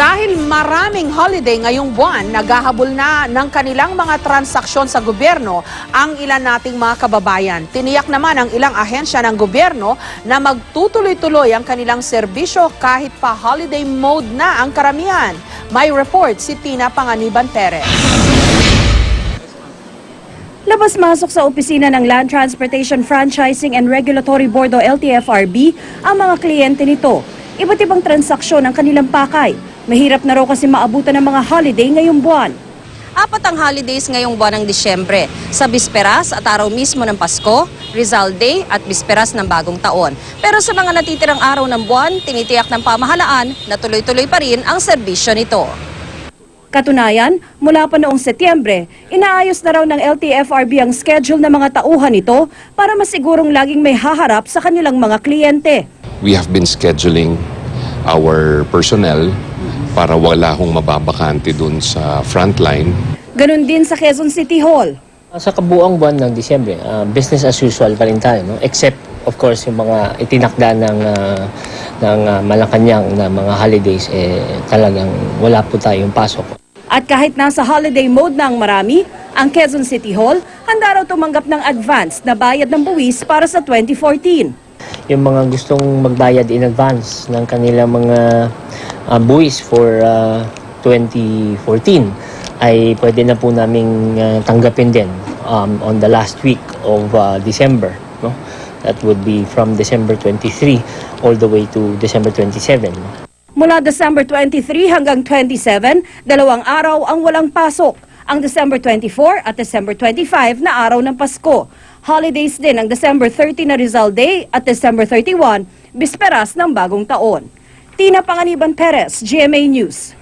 Dahil maraming holiday ngayong buwan, naghahabol na ng kanilang mga transaksyon sa gobyerno ang ilan nating mga kababayan. Tiniyak naman ang ilang ahensya ng gobyerno na magtutuloy-tuloy ang kanilang serbisyo kahit pa holiday mode na ang karamihan. May report si Tina Panganiban Perez. Labas-masok sa opisina ng Land Transportation Franchising and Regulatory Board o LTFRB ang mga kliyente nito. Iba't ibang transaksyon ang kanilang pakay. Mahirap na raw kasi maabutan ng mga holiday ngayong buwan. Apat ang holidays ngayong buwan ng Disyembre, sa bisperas at araw mismo ng Pasko, Rizal Day at bisperas ng Bagong Taon. Pero sa mga natitirang araw ng buwan, tinitiyak ng pamahalaan na tuloy-tuloy pa rin ang serbisyo nito. Katunayan, mula pa noong Setyembre, inaayos na raw ng LTFRB ang schedule ng mga tauhan nito para masigurong laging may haharap sa kanilang mga kliyente. we have been scheduling our personnel para wala hong mababakante dun sa frontline. Ganon din sa Quezon City Hall. Sa kabuang buwan ng Disyembre, ah, business as usual pa rin tayo. No? Except, of course, yung mga itinakda ng, ah, ng ah, Malacanang na mga holidays, eh, talagang wala po tayong pasok. At kahit nasa holiday mode na ang marami, ang Quezon City Hall handa raw tumanggap ng advance na bayad ng buwis para sa 2014. Yung mga gustong magbayad in advance ng kanilang mga ah, buwis for ah, 2014 ay pwede na po naming ah, tanggapin din um, on the last week of ah, December. No? That would be from December 23 all the way to December 27. no? Mula December 23 hanggang 27, dalawang araw ang walang pasok. Ang December 24 at December 25 na araw ng Pasko. Holidays din ang December 30 na Rizal Day at December 31, bisperas ng bagong taon. Tina Panganiban Perez, GMA News.